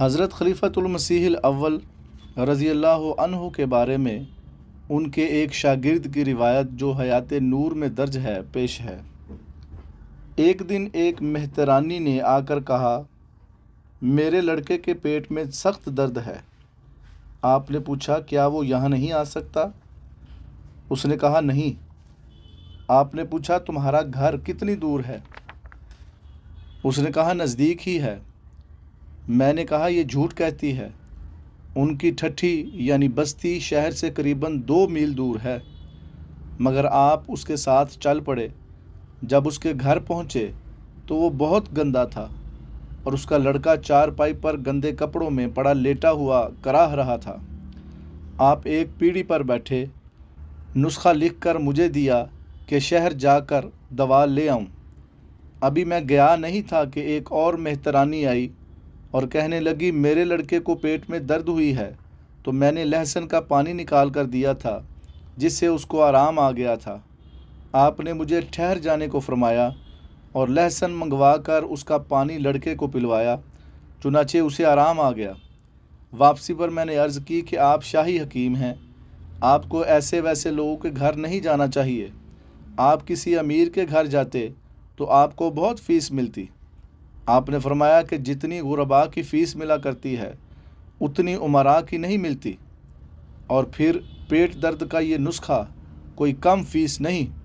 حضرت خلیفۃ المسیح الاول رضی اللہ عنہ کے بارے میں ان کے ایک شاگرد کی روایت جو حیات نور میں درج ہے، پیش ہے۔ ایک دن ایک مہترانی نے آ کر کہا، میرے لڑکے کے پیٹ میں سخت درد ہے۔ آپ نے پوچھا، کیا وہ یہاں نہیں آ سکتا؟ اس نے کہا، نہیں۔ آپ نے پوچھا، تمہارا گھر کتنی دور ہے؟ اس نے کہا، نزدیک ہی ہے۔ میں نے کہا یہ جھوٹ کہتی ہے۔ ان کی ٹھٹھی یعنی بستی شہر سے قریباً دو میل دور ہے۔ مگر آپ اس کے ساتھ چل پڑے۔ جب اس کے گھر پہنچے تو وہ بہت گندا تھا اور اس کا لڑکا چار پائی پر گندے کپڑوں میں پڑا لیٹا ہوا کراہ رہا تھا۔ آپ ایک پیڑھی پر بیٹھے۔ نسخہ لکھ کر مجھے دیا کہ شہر جا کر دوا لے آؤں۔ ابھی میں گیا نہیں تھا کہ ایک اور مہترانی آئی۔ اور کہنے لگی، میرے لڑکے کو پیٹ میں درد ہوئی ہے، تو میں نے لہسن کا پانی نکال کر دیا تھا، جس سے اس کو آرام آ گیا تھا۔ آپ نے مجھے ٹھہر جانے کو فرمایا اور لہسن منگوا کر اس کا پانی لڑکے کو پلوایا، چنانچہ اسے آرام آ گیا۔ واپسی پر میں نے عرض کی کہ آپ شاہی حکیم ہیں۔ آپ کو ایسے ویسے لوگوں کے گھر نہیں جانا چاہیے۔ آپ کسی امیر کے گھر جاتے تو آپ کو بہت فیس ملتی۔ آپ نے فرمایا کہ جتنی غربا کی فیس ملا کرتی ہے، اتنی عمرا کی نہیں ملتی۔ اور پھر پیٹ درد کا یہ نسخہ کوئی کم فیس نہیں۔